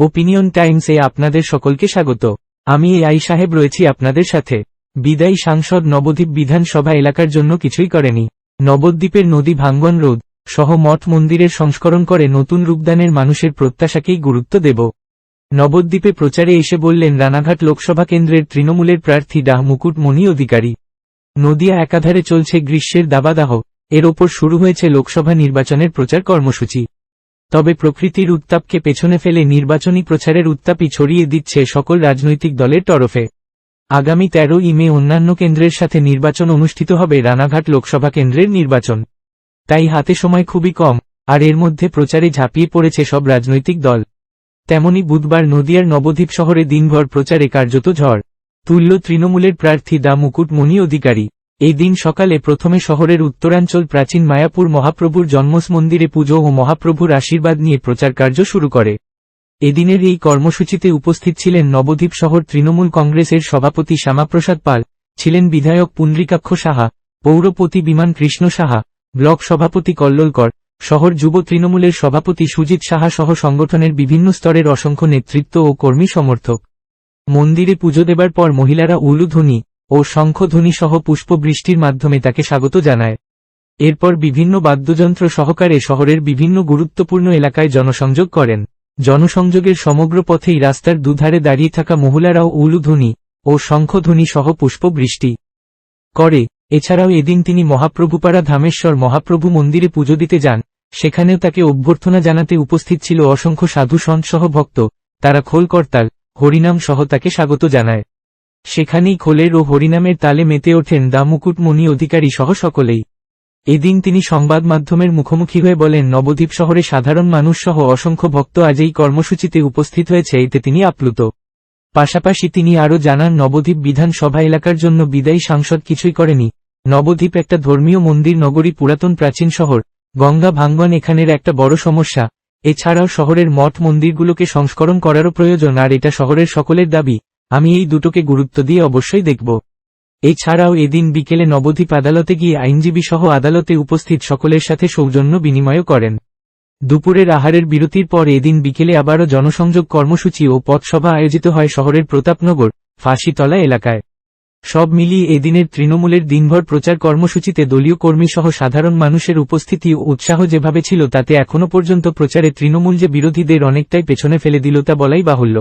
Opinion Times এ আপনাদের সকলকে স্বাগত। আমি এ আই সাহেব রয়েছি আপনাদের সাথে। বিদায়ী সাংসদ নবদ্বীপ বিধানসভা এলাকার জন্য কিছুই করেনি। নবদ্বীপের নদী ভাঙ্গন রোধ সহ মঠ মন্দিরের সংস্করণ করে নতুন রূপদানের মানুষের প্রত্যাশাকেই গুরুত্ব দেব। নবদ্বীপে প্রচারে এসে বললেন রানাঘাট লোকসভা কেন্দ্রের তৃণমূলের প্রার্থী ডাহ মুকুট মণি অধিকারী। নদিয়া একাধারে চলছে গ্রীষ্মের দাবাদাহ। এর ওপর শুরু হয়েছে লোকসভা নির্বাচনের প্রচার কর্মসূচি। তবে প্রকৃতির উত্তাপকে পেছনে ফেলে নির্বাচনী প্রচারের উত্তাপই ছড়িয়ে দিচ্ছে সকল রাজনৈতিক দলের তরফে। আগামী তেরো মে অন্যান্য কেন্দ্রের সাথে নির্বাচন অনুষ্ঠিত হবে রানাঘাট লোকসভা কেন্দ্রের নির্বাচন। তাই হাতে সময় খুবই কম, আর এর মধ্যে প্রচারে ঝাঁপিয়ে পড়েছে সব রাজনৈতিক দল। তেমনি বুধবার নদিয়ার নবদ্বীপ শহরে দিনভর প্রচারে কার্যত ঝড়। তুল্য তৃণমূলের প্রার্থী দা মুকুটমণি অধিকারী। এই দিন সকালে প্রথমে শহরের উত্তরাঞ্চল প্রাচীন মায়াপুর মহাপ্রভুর জন্মস মন্দিরে পুজো ও মহাপ্রভুর আশীর্বাদ নিয়ে প্রচার কার্য শুরু করে। এদিনের এই কর্মসূচিতে উপস্থিত ছিলেন নবদ্বীপ শহর তৃণমূল কংগ্রেসের সভাপতি শ্যামাপ্রসাদ পাল, ছিলেন বিধায়ক পুন্ডরিকাক্ষ সাহা, পৌরপতি বিমান কৃষ্ণ সাহা, ব্লক সভাপতি কল্লোলকর, শহর যুব তৃণমূলের সভাপতি সুজিত সাহা সহ সংগঠনের বিভিন্ন স্তরের অসংখ্য নেতৃত্ব ও কর্মী সমর্থক। মন্দিরে পুজো দেবার পর মহিলারা উলুধ্বনি ও শঙ্খধ্বনি সহ পুষ্পবৃষ্টির মাধ্যমে তাকে স্বাগত জানায়। এরপর বিভিন্ন বাদ্যযন্ত্র সহকারে শহরের বিভিন্ন গুরুত্বপূর্ণ এলাকায় জনসংযোগ করেন। জনসংযোগের সমগ্র পথেই রাস্তার দুধারে দাঁড়িয়ে থাকা মহিলারাও উলুধ্বনি ও শঙ্খধ্বনি সহ পুষ্পবৃষ্টি করে। এছাড়াও এদিন তিনি মহাপ্রভুপাড়া ধামেশ্বর মহাপ্রভু মন্দিরে পুজো দিতে যান। সেখানেও তাকে অভ্যর্থনা জানাতে উপস্থিত ছিল অসংখ্য সাধু সহ ভক্ত। তারা খোল করতাল হরিনাম সহ তাকে স্বাগত জানায়। সেখানেই খোলের ও হরিনামের তালে মেতে ওঠেন দা মুকুটমণি অধিকারী সহ সকলেই। এদিন তিনি সংবাদ মাধ্যমের মুখোমুখি হয়ে বলেন, নবদ্বীপ শহরে সাধারণ মানুষ সহ অসংখ্য ভক্ত আজ এই কর্মসূচিতে উপস্থিত হয়েছে, এতে তিনি আপ্লুত। পাশাপাশি তিনি আরও জানান, নবদ্বীপ বিধানসভা এলাকার জন্য বিদায়ী সাংসদ কিছুই করেনি। নবদ্বীপ একটা ধর্মীয় মন্দির, নগরী পুরাতন প্রাচীন শহর। গঙ্গা ভাঙ্গন এখানের একটা বড় সমস্যা। এছাড়াও শহরের মঠ মন্দিরগুলোকে সংস্করণ করারও প্রয়োজন, আর এটা শহরের সকলের দাবি। আমি এই দুটোকে গুরুত্ব দিয়ে অবশ্যই দেখব। এছাড়াও এদিন বিকেলে নবদ্বীপ আদালতে গিয়ে আইনজীবী সহ আদালতে উপস্থিত সকলের সাথে সৌজন্য বিনিময় করেন। দুপুরের আহারের বিরতির পর এদিন বিকেলে আবারও জনসংযোগ কর্মসূচি ও পথসভা আয়োজিত হয় শহরের প্রতাপনগর, ফাঁসিতলা এলাকায়। সব মিলিয়ে এদিনের তৃণমূলের দিনভর প্রচার কর্মসূচিতে দলীয় কর্মী সহ সাধারণ মানুষের উপস্থিতি ও উৎসাহ যেভাবে ছিল তাতে এখনও পর্যন্ত প্রচারে তৃণমূল যে বিরোধীদের অনেকটাই পেছনে ফেলে দিল তা বলাই বাহুল্য।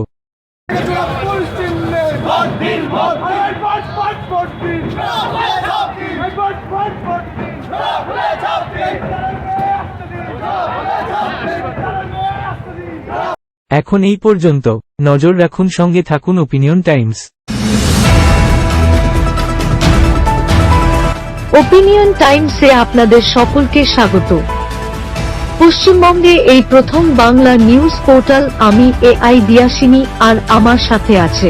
এখন এই পর্যন্ত। নজর রাখুন, সঙ্গে থাকুন ওপিনিয়ন টাইমস ওপিনিয়ন টাইমসে আপনাদের সকলকে স্বাগত। পশ্চিমবঙ্গে এই প্রথম বাংলা নিউজ পোর্টাল আমি এ আই দিয়াসিনী আর আমার সাথে আছে।